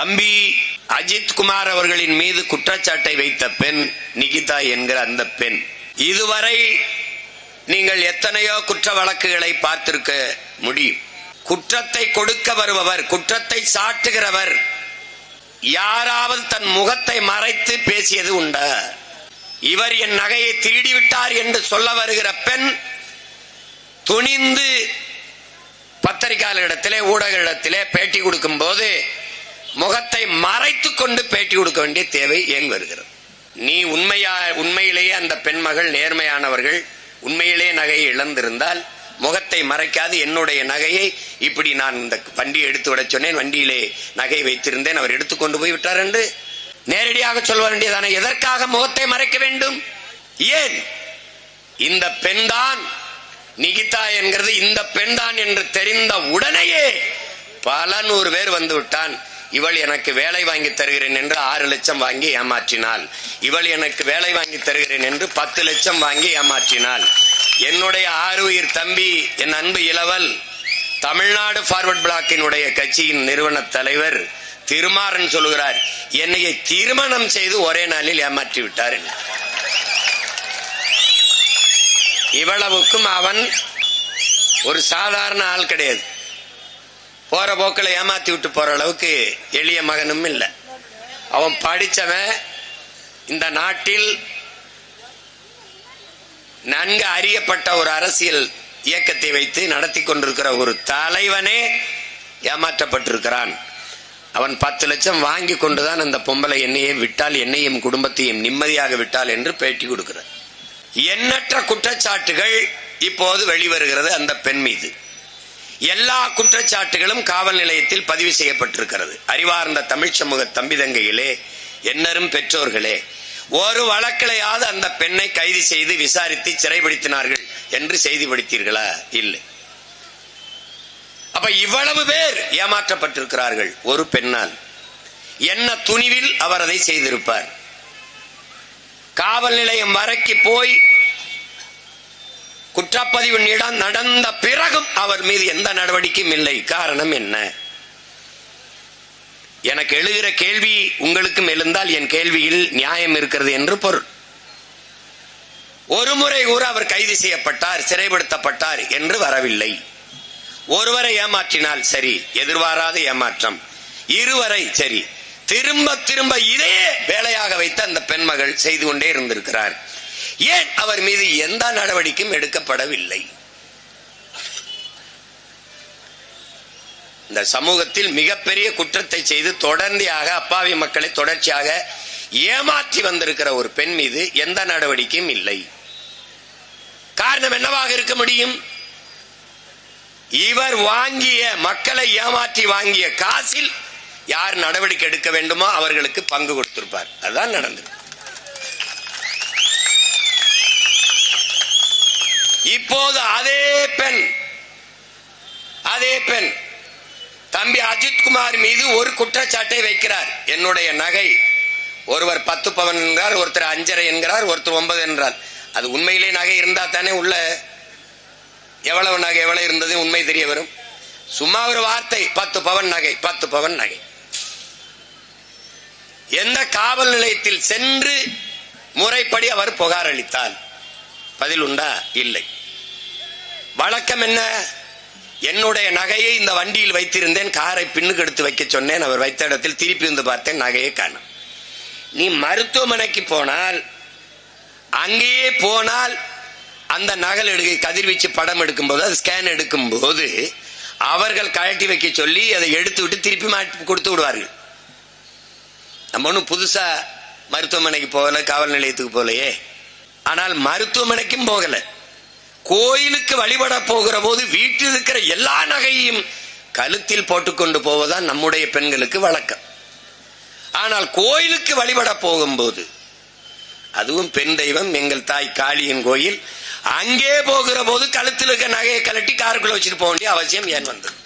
தம்பி அஜித் குமார் அவர்களின் மீது குற்றச்சாட்டை வைத்த பெண் நிகிதா என்கிற அந்த பெண். இதுவரை நீங்கள் எத்தனையோ குற்ற வழக்குகளை பார்த்திருக்க முடியும். குற்றத்தை கொடுக்க வருபவர் குற்றத்தை சாட்டுகிறவர் யாராவது தன் முகத்தை மறைத்து பேசியது உண்டா? இவர் என் நகையை திருடி விட்டார் என்று சொல்ல வருகிற பெண் துணிந்து பத்திரிகையாளரிடத்திலே ஊடகரிடத்திலே பேட்டி கொடுக்கும் போது முகத்தை மறைத்து கொண்டு பேட்டி கொடுக்க வேண்டிய தேவை ஏன் வருகிறது? நீ உண்மையா உண்மையிலேயே அந்த பெண்மகள் நேர்மையானவர்கள் உண்மையிலேயே நகையை இழந்திருந்தால் முகத்தை மறைக்காது என்னுடைய நகையை இப்படி நான் இந்த வண்டியை எடுத்து விட சொன்னேன் வண்டியிலே நகை வைத்திருந்தேன் அவர் எடுத்துக்கொண்டு போய் விட்டார் என்று நேரடியாக சொல்ல வேண்டியதான எதற்காக முகத்தை மறைக்க வேண்டும்? ஏன்? இந்த பெண்தான் நிகிதா என்கிறது இந்த பெண்தான் என்று தெரிந்த உடனேயே பல நூறு பேர் வந்து விட்டான். இவள் எனக்கு வேலை வாங்கி தருகிறேன் என்று ஆறு லட்சம் வாங்கி ஏமாற்றினாள். இவள் எனக்கு வேலை வாங்கி தருகிறேன் என்று பத்து லட்சம் வாங்கி ஏமாற்றினாள். என்னுடைய ஆறு உயிர் தம்பி என் அன்பு இளவல் தமிழ்நாடு ஃபார்வர்ட் பிளாக்கினுடைய கட்சியின் நிறுவன தலைவர் திருமாறன் சொல்லுகிறார் என்னையை திருமணம் செய்து ஒரே நாளில் ஏமாற்றி விட்டார் இவ்வளவுக்கும் அவன் ஒரு சாதாரண ஆள் கிடையாது. போற போக்கில் ஏமாத்தி விட்டு போற அளவுக்கு எளிய மகனும் இல்லை. அவன் படிச்சவன் இந்த நாட்டில் நன்கு அறியப்பட்ட ஒரு அரசியல் இயக்கத்தை வைத்து நடத்தி கொண்டிருக்கிற ஒரு தலைவனே ஏமாற்றப்பட்டிருக்கிறான். அவன் பத்து லட்சம் வாங்கி கொண்டுதான் அந்த பொம்பளை என்னையே விட்டால் என்னையும் குடும்பத்தையும் நிம்மதியாக விட்டால் என்று பேட்டி கொடுக்கிறார். எண்ணற்ற குற்றச்சாட்டுகள் இப்போது வெளிவருகிறது அந்த பெண் மீது. எல்லா குற்றச்சாட்டுகளும் காவல் நிலையத்தில் பதிவு செய்யப்பட்டிருக்கிறது. அறிவார்ந்த தமிழ் சமூக தம்பிதங்கையிலே என்னரும் பெற்றோர்களே ஒரு வழக்கிலையாவது அந்த பெண்ணை கைது செய்து விசாரித்து சிறைப்படுத்தினார்கள் என்று செய்தி படித்தீர்களா இல்லை. அப்ப இவ்வளவு பேர் ஏமாற்றப்பட்டிருக்கிறார்கள் ஒரு பெண்ணால். என்ன துணிவில் அவர் அதை செய்திருப்பார்? காவல் நிலையம் வரைக்கு போய் குற்றப்பதிவு நிடம் நடந்த பிறகும் அவர் மீது எந்த நடவடிக்கையும் இல்லை. காரணம் என்ன? எனக்கு எழுகிற கேள்வி உங்களுக்கும் எழுந்தால் என் கேள்வியில் நியாயம் இருக்கிறது என்று பொருள். ஒரு முறை கூட அவர் கைது செய்யப்பட்டார் சிறைப்படுத்தப்பட்டார் என்று வரவில்லை. ஒருவரை ஏமாற்றினால் சரி எதிர்பாராத ஏமாற்றம். இருவரை சரி திரும்ப திரும்ப இதே வேலையாக வைத்து அந்த பெண்மகள் செய்து கொண்டே இருந்திருக்கிறார். ஏன் அவர் மீது எந்த நடவடிக்கையும் எடுக்கப்படவில்லை? இந்த சமூகத்தில் மிகப்பெரிய குற்றத்தை செய்து தொடர்ந்தியாக அப்பாவி மக்களை தொடர்ச்சியாக ஏமாற்றி வந்திருக்கிற ஒரு பெண் மீது எந்த நடவடிக்கையும் இல்லை. காரணம் என்னவாக இருக்க முடியும்? இவர் வாங்கிய மக்களை ஏமாற்றி வாங்கிய காசில் யார் நடவடிக்கை எடுக்க வேண்டுமோ அவர்களுக்கு பங்கு கொடுத்திருப்பார். அதுதான் நடந்தது இப்போது அதே பெண் அதே பெண் தம்பி அஜித் குமார் மீது ஒரு குற்றச்சாட்டை வைக்கிறார். என்னுடைய நகை ஒருவர் பத்து பவன் என்கிறார் ஒருத்தர் அஞ்சரை என்கிறார் ஒருத்தர் ஒன்பது என்றார். அது உண்மையிலே நகை இருந்தா தானே உள்ள எவ்வளவு நகை எவ்வளவு இருந்தது உண்மை தெரிய வரும். சும்மா ஒரு வார்த்தை பத்து பவன் நகை பத்து பவன் நகை. எந்த காவல் நிலையத்தில் சென்று முறைப்படி அவர் புகார் அளித்தார். பதில் உண்டா இல்லை. வழக்கம் என்ன? என்னுடைய நகையை இந்த வண்டியில் வைத்திருந்தேன். காரை பின்னுக்கு எடுத்து வைக்க சொன்னேன். அவர் வைத்த இடத்தில் திருப்பி வந்து பார்த்தேன். நகையை காணும். நீ மருத்துவமனைக்கு போனால் அங்கேயே போனால் அந்த நகல் எடுக்க கதிர்வீச்சு படம் எடுக்கும்போது அது ஸ்கேன் எடுக்கும்போது அவர்கள் கழட்டி வைக்க சொல்லி அதை எடுத்து விட்டு திருப்பி மாட்டி கொடுத்து விடுவார்கள். நம்ம ஒன்றும் புதுசாக மருத்துவமனைக்கு போகல காவல் நிலையத்துக்கு போகலையே. ஆனால் மருத்துவமனைக்கும் போகல. கோயிலுக்கு வழிபட போகிற போது வீட்டில் இருக்கிற எல்லா நகையையும் கழுத்தில் போட்டுக்கொண்டு போவதுதான் நம்முடைய பெண்களுக்கு வழக்கம். ஆனால் கோயிலுக்கு வழிபட போகும்போது அதுவும் பெண் தெய்வம் எங்கள் தாய் காளியின் கோயில் அங்கே போகிற போது கழுத்தில் இருக்க நகையை கலட்டி காருக்குள்ள வச்சுட்டு போக வேண்டிய அவசியம் ஏன் வந்தது?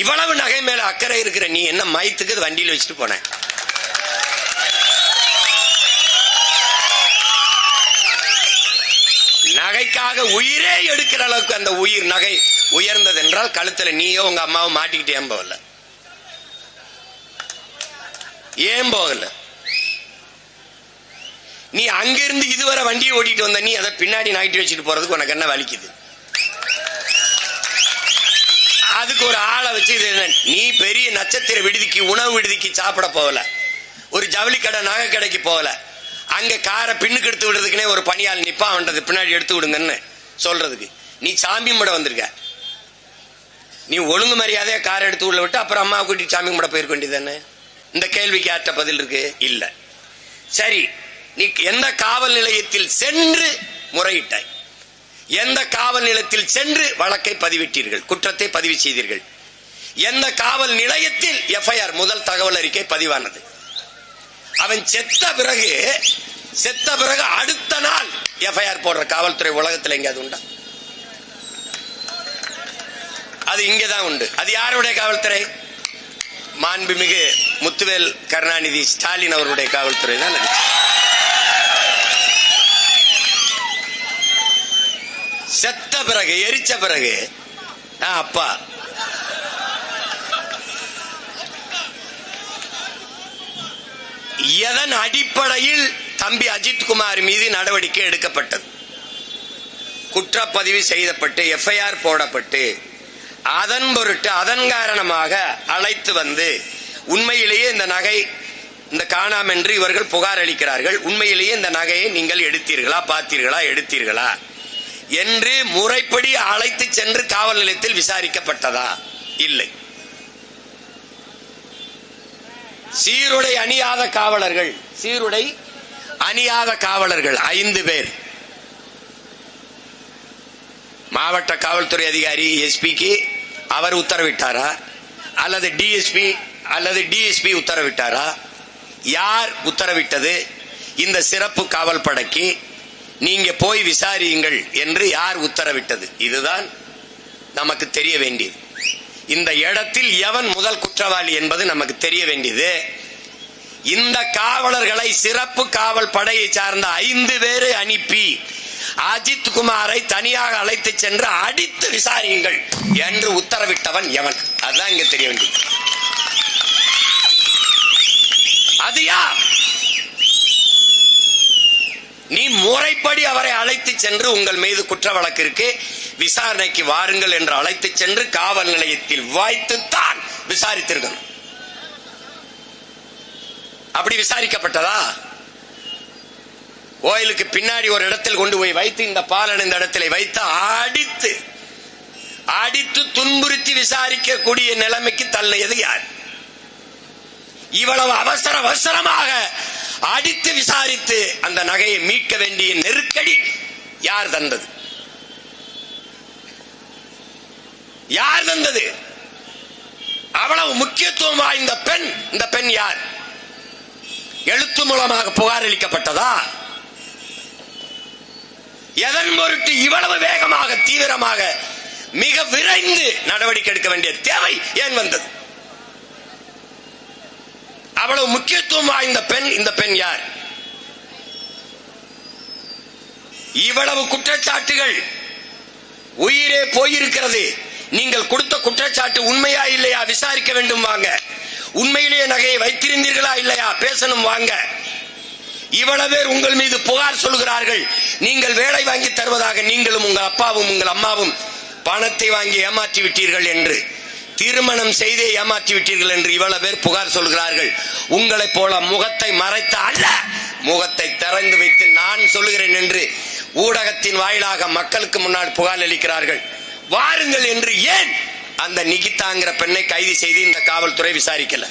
இவ்வளவு நகை மேல அக்கறை இருக்கிற நீ என்ன மயத்துக்கு வண்டியில் வச்சுட்டு போன? உனக்காக உயிரே எடுக்கிற அளவுக்கு அந்த உயிர் நகை உயர்ந்தது என்றால் கழுத்துல நீயோ உங்க அம்மாவும் மாட்டிக்கிட்டு ஏன் போகல? ஏன் போகல? நீ அங்கிருந்து இதுவரை வண்டியை ஓட்டிட்டு வந்த நீ அதை பின்னாடி நாட்டி வச்சுட்டு போறதுக்கு உனக்கு என்ன வலிக்குது? அதுக்கு ஒரு ஆளை வச்சு இது நீ பெரிய நட்சத்திர விடுதிக்கு உணவு விடுதிக்கு சாப்பிட போகல. ஒரு ஜவுளி கடை நகை கடைக்கு போகல. அங்க காரை பின்னுக்கு எடுத்து விடுறதுக்குனே ஒரு பணியாள் நிப்பா அவன்றது பின்னாடி எடுத்து விடுங்கன்னு சொல்றதுக்கு. நீ சாமி கும்பிட வந்திருக்க. நீ ஒழுங்கு மரியாதையா காரை எடுத்து உள்ள விட்டு அப்புறம் அம்மா கூட்டிட்டு சாமி கும்பிட போயிருக்க வேண்டியதானே இந்த கேள்விக்கு யார்ட்ட பதில் இருக்கு? இல்ல. சரி நீ எந்த காவல் நிலையத்தில் சென்று முறையிட்டாய்? எந்த காவல் நிலையத்தில் சென்று வழக்கை பதிவிட்டீர்கள்? குற்றத்தை பதிவு செய்தீர்கள். எந்த காவல் நிலையத்தில் எஃப்ஐஆர் முதல் தகவல் அறிக்கை பதிவானது? அவன் செத்த பிறகு செத்த பிறகு அடுத்த நாள் எஃப்ஐஆர் போடுற காவல்துறை உலகத்தில் எங்கேயாவது உண்டா? அது இங்கே தான் உண்டு. அது யாருடைய காவல்துறை? மாண்புமிகு முத்துவேல் கருணாநிதி ஸ்டாலின் அவருடைய காவல்துறை தான் அது. செத்த பிறகு எரிச்ச பிறகு ஆ, அப்பா எதன் அடிப்படையில் தம்பி அஜித்குமார் மீது நடவடிக்கை எடுக்கப்பட்டது? குற்றப்பதிவு செய்யப்பட்டு எஃப்ஐஆர் போடப்பட்டு அதன் பொருட்டு அதன் காரணமாக அழைத்து வந்து உண்மையிலேயே இந்த நகை இந்த காணாம் என்று இவர்கள் புகார் அளிக்கிறார்கள். உண்மையிலேயே இந்த நகையை நீங்கள் எடுத்தீர்களா பார்த்தீர்களா எடுத்தீர்களா? என்று முறைப்படி அழைத்து சென்று காவல் நிலையத்தில் விசாரிக்கப்பட்டதா? இல்லை. சீருடை அணியாத காவலர்கள். சீருடை அணியாத காவலர்கள். ஐந்து பேர். மாவட்ட காவல்துறை அதிகாரி எஸ்பிக்கு அவர் உத்தரவிட்டாரா? அல்லது டிஎஸ்பி அல்லது டிஎஸ்பி உத்தரவிட்டாரா? யார் உத்தரவிட்டது? இந்த சிறப்பு காவல் படைக்கு நீங்க போய் விசாரியுங்கள் என்று யார் உத்தரவிட்டது? இதுதான் நமக்கு தெரிய வேண்டியது. இந்த இடத்தில் எவன் முதல் குற்றவாளி என்பது நமக்கு தெரிய வேண்டியது. இந்த காவலர்களை சிறப்பு காவல் படையை சார்ந்த ஐந்து பேரை அனுப்பி அஜித் குமாரை தனியாக அழைத்து சென்று அடித்து விசாரியுங்கள் என்று உத்தரவிட்டவன் எவன்? அதுதான் இங்க தெரிய வேண்டியது. அது யார்? நீ முறைப்படி அவரை அழைத்து சென்று உங்கள் மீது குற்ற வழக்கிற்கு விசாரணைக்கு வாருங்கள் என்று அழைத்து சென்று காவல் நிலையத்தில் வாய்த்துத்தான் விசாரித்திருக்கணும் அப்படி விசாரிக்கப்பட்டதா? கோயிலுக்கு பின்னாடி ஒரு இடத்தில் கொண்டு போய் வைத்து இந்த பாலன் இந்த இடத்திலே வைத்து அடித்து அடித்து துன்புறுத்தி விசாரிக்கக்கூடிய நிலைமைக்கு தள்ளியது யார்? இவ்வளவு அவசர அவசரமாக அடித்து விசாரித்து அந்த நகையை மீட்க வேண்டிய நெருக்கடி யார் தந்தது? யார் தந்தது? அவ்வளவு முக்கியத்துவம் வாய்ந்த பெண் இந்த பெண் யார்? எழுத்து மூலமாக புகார் அளிக்கப்பட்டதா? எதன் பொருட்டு இவ்வளவு வேகமாக தீவிரமாக மிக விரைந்து நடவடிக்கை எடுக்க வேண்டிய தேவை ஏன் வந்தது? அவ்வளவு முக்கியத்துவம் வாய்ந்த பெண் இந்த பெண் யார்? இவ்வளவு குற்றச்சாட்டுகள் உயிரே போயிருக்கிறது. நீங்கள் கொடுத்த குற்றச்சாட்டு உண்மையா இல்லையா? விசாரிக்க வேண்டும் வாங்க. உண்மையிலேயே நகையை வைத்திருந்தீர்களா இல்லையா? பேசணும் வாங்க. இவ்வளவு பேர் உங்கள் மீது புகார் சொல்கிறார்கள். நீங்கள் வேலை வாங்கி தருவதாக நீங்களும் உங்கள் அப்பாவும் உங்கள் அம்மாவும் பணத்தை வாங்கி ஏமாற்றி விட்டீர்கள் என்று திருமணம் செய்தே ஏமாற்றி விட்டீர்கள் என்று இவ்வளவு பேர் புகார் சொல்கிறார்கள். உங்களைப் போல முகத்தை மறைத்த அல்ல. முகத்தை திறந்து வைத்து நான் சொல்லுகிறேன் என்று ஊடகத்தின் வாயிலாக மக்களுக்கு முன்னால் புகார் அளிக்கிறார்கள். வாருங்கள் என்று ஏன் அந்த நிகிதாங்கிற பெண்ணை கைது செய்து இந்த காவல்துறை விசாரிக்கல?